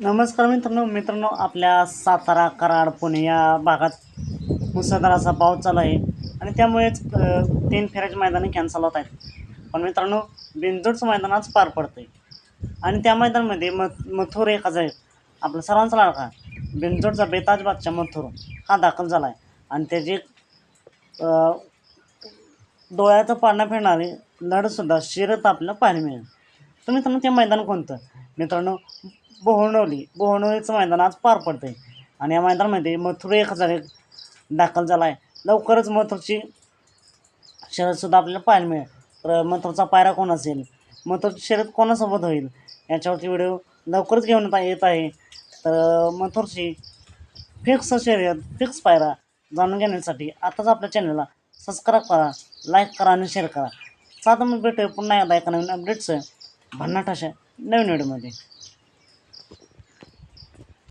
नमस्कार मित्रांनो मित्रांनो आपल्या सातारा कराड पुणे या भागात मुसळधार असा पाऊस चालू आहे आणि त्यामुळेच तीन फेऱ्याचे मैदानं कॅन्सल होत आहेत. पण मित्रांनो बिंदूरचं मैदान आज पार पडतं आहे आणि त्या मैदानामध्ये मथ मथुर एक हजार आपला सर्वांचा लाडका बिंदूरचा बेताज मथुर हा दाखल झाला आहे आणि त्याची डोळ्याचं पारणं फिरणारी लढसुद्धा शिरत आपल्याला पाहायला मिळेल. तर मित्रांनो ते मैदान कोणतं? मित्रांनो बोहणवली. बोहणवलीचं मैदान आज पार पडतं आहे आणि या मैदानामध्ये मथुर एक हजार एक दाखल झाला आहे लवकरच मथुरची शर्यतसुद्धा आपल्याला पाहायला मिळेल. तर मथुरचा पायरा कोण असेल? मथुरची शर्यत कोणासोबत होईल? याच्यावरती व्हिडिओ लवकरच घेऊन येत आहे. तर मथुरची फिक्स शर्यत फिक्स पायरा जाणून घेण्यासाठी आताच आपल्या चॅनलला सबस्क्राईब करा लाईक करा आणि शेअर करा. साधं मग भेटूया पुन्हा एकदा एका नवीन अपडेट्स भन्नाट अशा नवीन व्हिडिओमध्ये